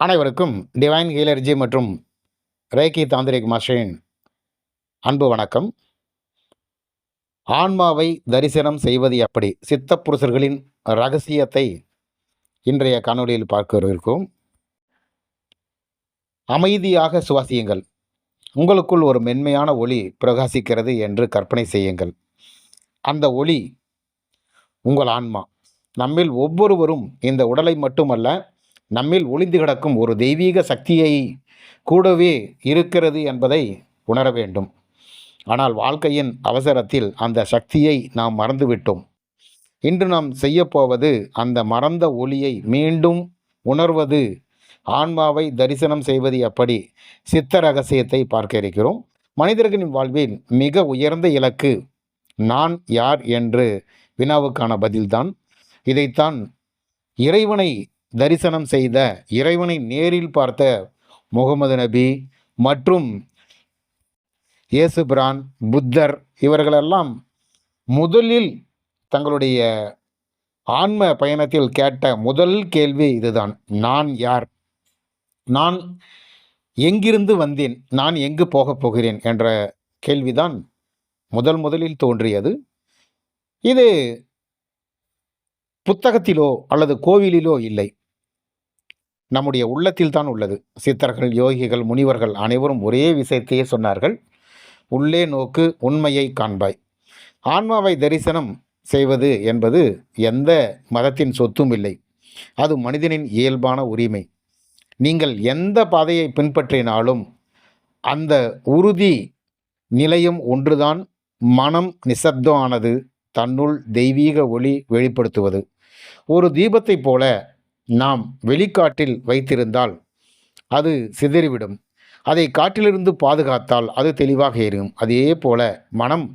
அனைவருக்கும் டிவைன் ஹீலர்ஜி மற்றும் ரேக்கி தாந்திரிக் மாஸ்டரின் அன்பு வணக்கம். ஆன்மாவை தரிசனம் செய்வது எப்படி? சித்த புருஷர்களின் ரகசியத்தை இன்றைய காணொளியில் பார்க்க இருக்கும் அமைதியாக சுவாசியுங்கள். உங்களுக்குள் ஒரு மென்மையான ஒளி பிரகாசிக்கிறது என்று கற்பனை செய்யுங்கள். அந்த ஒளி உங்கள் ஆன்மா. நம்மில் ஒவ்வொருவரும் இந்த உடலை மட்டுமல்ல நம்மில் ஒளிந்து கிடக்கும் ஒரு தெய்வீக சக்தியை கூடவே இருக்கிறது என்பதை உணர வேண்டும். ஆனால் வாழ்க்கையின் அவசரத்தில் அந்த சக்தியை நாம் மறந்துவிட்டோம். இன்று நாம் செய்யப்போவது அந்த மறந்த ஒளியை மீண்டும் உணர்வது ஆன்மாவை தரிசனம் செய்வது எப்படி? சித்த ரகசியத்தை பார்க்க இருக்கிறோம். மனிதர்களின் வாழ்வில் மிக உயர்ந்த இலக்கு நான் யார் என்று வினாவுக்கான பதில்தான். இதைத்தான் இறைவனை தரிசனம் செய்த இறைவனை நேரில் பார்த்த முகமது நபி மற்றும் இயேசு பிரான் புத்தர் இவர்களெல்லாம் முதலில் தங்களுடைய ஆன்ம பயணத்தில் கேட்ட முதல் கேள்வி இதுதான். நான் யார்? நான் எங்கிருந்து வந்தேன்? நான் எங்கு போகப் போகிறேன்? என்ற கேள்விதான் முதல் முதலில் தோன்றியது. இது புத்தகத்திலோ அல்லது கோவிலிலோ இல்லை. நம்முடைய உள்ளத்தில் தான் உள்ளது. சித்தர்கள் யோகிகள் முனிவர்கள் அனைவரும் ஒரே விஷயத்தையே சொன்னார்கள். உள்ளே நோக்கு உண்மையை காண்பாய். ஆன்மாவை தரிசனம் செய்வது என்பது எந்த மதத்தின் சொத்தும் இல்லை. அது மனிதனின் இயல்பான உரிமை. நீங்கள் எந்த பாதையை பின்பற்றினாலும் அந்த உறுதி நிலையும் ஒன்றுதான் மனம் நிசப்தமானது தன்னுள் தெய்வீக ஒளி வெளிப்படுத்துவது. ஒரு தீபத்தைப் போல நாம் வெளிக்காட்டில் வைத்திருந்தால் அது சிதறிவிடும். அதை காற்றிலிருந்து பாதுகாத்தால் அது தெளிவாக எரியும். அதே போல மனம்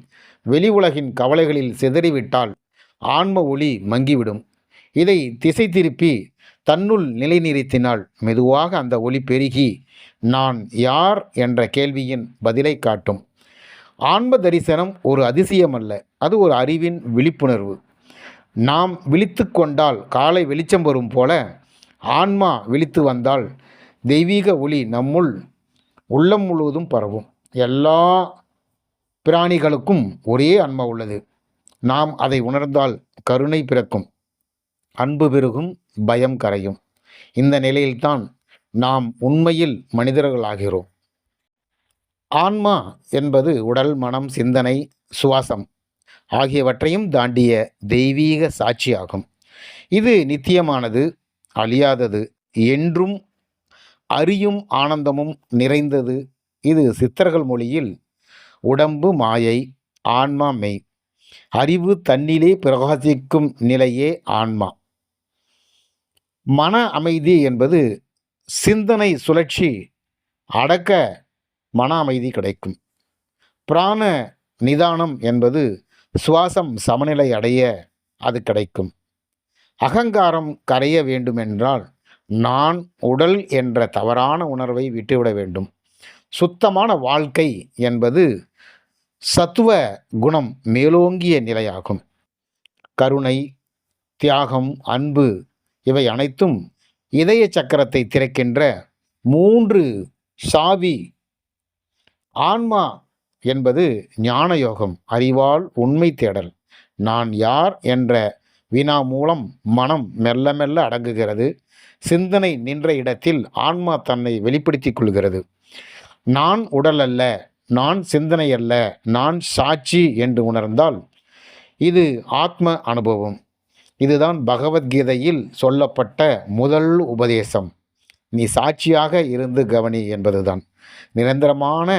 வெளி உலகின் கவலைகளில் சிதறிவிட்டால் ஆன்ம ஒளி மங்கிவிடும். இதை திசை திருப்பி தன்னுள் நிலைநிறுத்தினால் மெதுவாக அந்த ஒளி பெருகி நான் யார் என்ற கேள்வியின் பதிலை காட்டும். ஆன்ம தரிசனம் ஒரு அதிசயம் அல்ல அது ஒரு அறிவின் விழிப்புணர்வு. நாம் விழித்து கொண்டால் காலை வெளிச்சம் வரும் போல ஆன்மா விழித்து வந்தால் தெய்வீக ஒளி நம்முள் உள்ளம் முழுவதும் பரவும். எல்லா பிராணிகளுக்கும் ஒரே அன்மை உள்ளது. நாம் அதை உணர்ந்தால் கருணை பிறக்கும். அன்பு பெருகும் பயம் கரையும். இந்த நிலையில்தான் நாம் உண்மையில் மனிதர்களாகிறோம். ஆன்மா என்பது உடல் மனம் சிந்தனை சுவாசம். ஆகியவற்றையும் தாண்டிய தெய்வீக சாட்சியாகும். இது நித்தியமானது அழியாதது என்றும் அறியும் ஆனந்தமும் நிறைந்தது. இது சித்தர்கள் மொழியில் உடம்பு மாயை ஆன்மா மெய். அறிவு தன்னிலே பிரகாசிக்கும் நிலையே ஆன்மா. மன அமைதி என்பது சிந்தனை சுழற்சி அடக்க மன அமைதி கிடைக்கும். பிராண நிதானம் என்பது சுவாசம் சமநிலை அடைய அது கிடைக்கும். அகங்காரம் கரைய வேண்டுமென்றால் நான் உடல் என்ற தவறான உணர்வை விட்டுவிட வேண்டும். சுத்தமான வாழ்க்கை என்பது சத்துவ குணம் மேலோங்கிய நிலையாகும். கருணை தியாகம் அன்பு இவை அனைத்தும் இதய சக்கரத்தை திறக்கின்ற மூன்று சாவி. ஆன்மா என்பது ஞான யோகம் அறிவால் உண்மை தேடல். நான் யார் என்ற வினா மூலம் மனம் மெல்ல மெல்ல அடங்குகிறது. சிந்தனை நின்ற இடத்தில் ஆன்மா தன்னை வெளிப்படுத்திக் கொள்கிறது. நான் உடல் அல்ல நான் சிந்தனை அல்ல நான் சாட்சி என்று உணர்ந்தால் இது ஆத்ம அனுபவம். இதுதான் பகவத்கீதையில் சொல்லப்பட்ட முதல் உபதேசம். நீ சாட்சியாக இருந்து கவனி என்பதுதான். நிரந்தரமான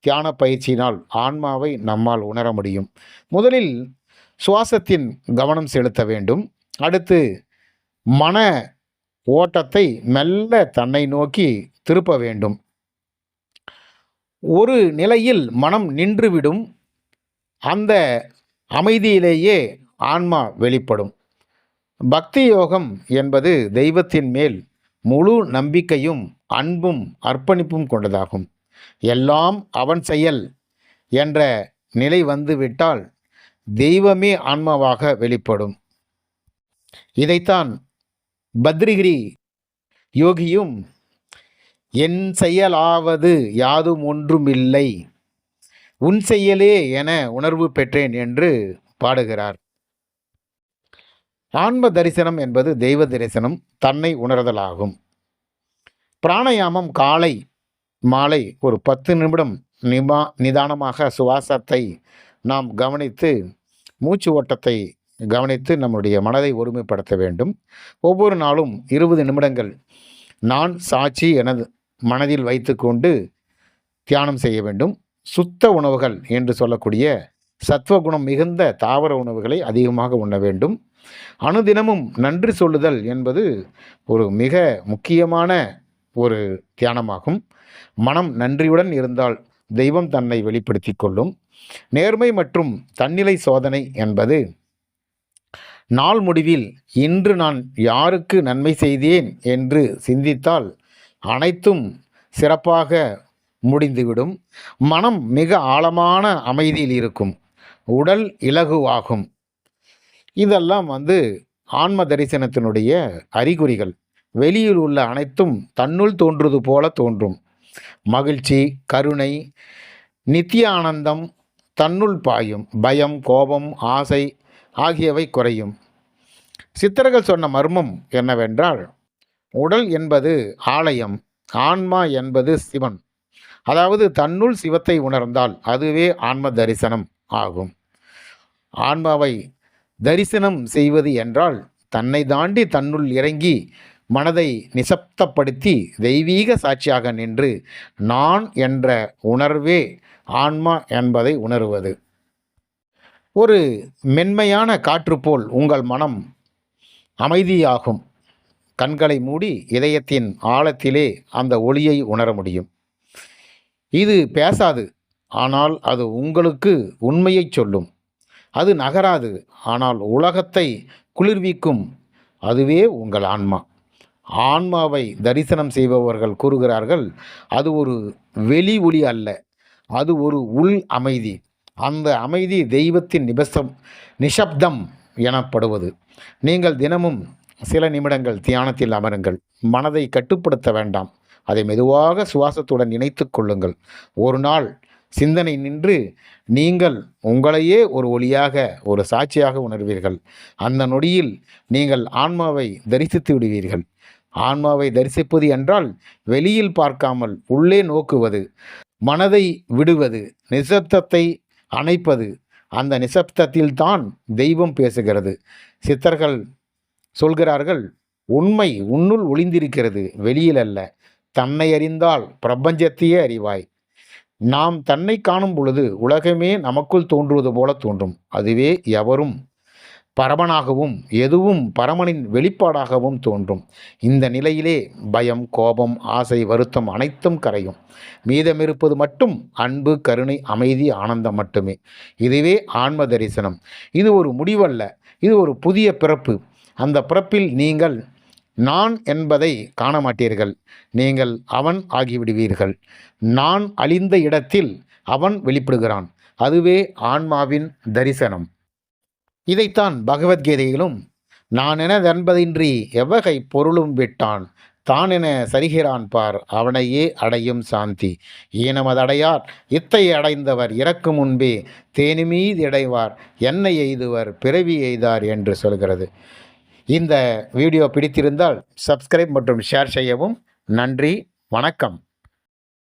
தியான பயிற்சியினால் ஆன்மாவை நம்மால் உணர முடியும். முதலில் சுவாசத்தின் கவனம் செலுத்த வேண்டும். அடுத்து மன ஓட்டத்தை மெல்ல தன்னை நோக்கி திருப்ப வேண்டும். ஒரு நிலையில் மனம் நின்றுவிடும். அந்த அமைதியிலேயே ஆன்மா வெளிப்படும். பக்தி யோகம் என்பது தெய்வத்தின் மேல் முழு நம்பிக்கையும் அன்பும் அர்ப்பணிப்பும் கொண்டதாகும். எல்லாம் அவன் செயல் என்ற நிலை வந்துவிட்டால் தெய்வமே ஆன்மாவாக வெளிப்படும். இதைத்தான் பத்ரிகிரி யோகியும் என் செயலாவது யாதும் ஒன்றுமில்லை. உன் செயலே என உணர்வு பெற்றேன் என்று பாடுகிறார். ஆன்ம தரிசனம் என்பது தெய்வ தரிசனம் தன்னை உணர்தலாகும். பிராணயாமம் காலை மாலை ஒரு பத்து நிமிடம் நிமா நிதானமாக சுவாசத்தை நாம் கவனித்து மூச்சு ஓட்டத்தை கவனித்து நம்முடைய மனதை ஒருமைப்படுத்த வேண்டும். ஒவ்வொரு நாளும் இருபது நிமிடங்கள் நான் சாட்சி எனது மனதில் வைத்துக்கொண்டு தியானம் செய்ய வேண்டும். சுத்த உணவுகள் என்று சொல்லக்கூடிய சத்துவகுணம் மிகுந்த தாவர உணவுகளை அதிகமாக உண்ண வேண்டும். அனுதினமும் நன்றி சொல்லுதல் என்பது ஒரு மிக முக்கியமான ஒரு தியானமாகும். மனம் நன்றியுடன் இருந்தால் தெய்வம் தன்னை வெளிப்படுத்தி கொள்ளும். நேர்மை மற்றும் தன்னிலை சோதனை என்பது நாள் முடிவில் இன்று நான் யாருக்கு நன்மை செய்தேன் என்று சிந்தித்தால் அனைத்தும் சிறப்பாக முடிந்துவிடும். மனம் மிக ஆழமான அமைதியில் இருக்கும். உடல் இலகுவாகும். இதெல்லாம் வந்து ஆன்ம தரிசனத்தினுடைய அறிகுறிகள். வெளியில் உள்ள அனைத்தும் தன்னுள் தோன்றுவது போல தோன்றும். மகிழ்ச்சி கருணை நித்திய ஆனந்தம் தன்னுள் பாயும். பயம் கோபம் ஆசை ஆகியவை குறையும். சித்தர்கள் சொன்ன மர்மம் என்னவென்றால் உடல் என்பது ஆலயம் ஆன்மா என்பது சிவன். அதாவது தன்னுள் சிவத்தை உணர்ந்தால் அதுவே ஆன்ம தரிசனம் ஆகும். ஆன்மாவை தரிசனம் செய்வது என்றால் தன்னை தாண்டி தன்னுள் இறங்கி மனதை நிசப்தப்படுத்தி தெய்வீக சாட்சியாக நின்று நான் என்ற உணர்வே ஆன்மா என்பதை உணருவது. ஒரு மென்மையான காற்று போல் உங்கள் மனம் அமைதியாகும். கண்களை மூடி இதயத்தின் ஆழத்திலே அந்த ஒளியை உணர முடியும். இது பேசாது ஆனால் அது உங்களுக்கு உண்மையை சொல்லும். அது நகராது ஆனால் உலகத்தை குளிர்விக்கும். அதுவே உங்கள் ஆன்மா. ஆன்மாவை தரிசனம் செய்பவர்கள் கூறுகிறார்கள் அது ஒரு வெளி ஒளி அல்ல அது ஒரு உள் அமைதி. அந்த அமைதி தெய்வத்தின் நிபசம் நிசப்தம் எனப்படுவது. நீங்கள் தினமும் சில நிமிடங்கள் தியானத்தில் அமருங்கள். மனதை கட்டுப்படுத்த வேண்டாம். அதை மெதுவாக சுவாசத்துடன் இணைத்து கொள்ளுங்கள். ஒரு நாள் சிந்தனை நின்று நீங்கள் உங்களையே ஒரு ஒளியாக ஒரு சாட்சியாக உணர்வீர்கள். அந்த நொடியில் நீங்கள் ஆன்மாவை தரிசித்து விடுவீர்கள். ஆன்மாவை தரிசிப்பது என்றால் வெளியில் பார்க்காமல் உள்ளே நோக்குவது மனதை விடுவது நிசப்தத்தை அணைப்பது. அந்த நிசப்தத்தில் தான் தெய்வம் பேசுகிறது. சித்தர்கள் சொல்கிறார்கள் உண்மை உன்னுள் ஒளிந்திருக்கிறது வெளியில் அல்ல. தன்னை அறிந்தால் பிரபஞ்சத்தையே அறிவாய். நாம் தன்னை காணும் பொழுது உலகமே நமக்குள் தோன்றுவது போல தோன்றும். அதுவே எவரும் பரமனாகவும் எதுவும் பரமனின் வெளிப்பாடாகவும் தோன்றும். இந்த நிலையிலே பயம் கோபம் ஆசை வருத்தம் அனைத்தும் கரையும். மீதமிருப்பது மட்டும் அன்பு கருணை அமைதி ஆனந்தம் மட்டுமே. இதுவே ஆன்ம தரிசனம். இது ஒரு முடிவல்ல. இது ஒரு புதிய பிறப்பு. அந்த பிறப்பில் நீங்கள் நான் என்பதை காண மாட்டீர்கள் நீங்கள் அவன் ஆகிவிடுவீர்கள். நான் அழிந்த இடத்தில் அவன் வெளிப்படுகிறான். அதுவே ஆன்மாவின் தரிசனம். இதைத்தான் பகவத்கீதையிலும் நான் எனதென்பதின்றி எவ்வகை பொருளும் விட்டான் தான் என சரிகிறான் பார் அவனையே அடையும் சாந்தி. ஈனமதடையார் இத்தை அடைந்தவர் இறக்கும் முன்பே தேனிமீது இடைவார் என்னை எய்துவர் பிறவி எய்தார் என்று சொல்கிறது. இந்த வீடியோ பிடித்திருந்தால் சப்ஸ்கிரைப் மற்றும் ஷேர் செய்யவும். நன்றி வணக்கம்.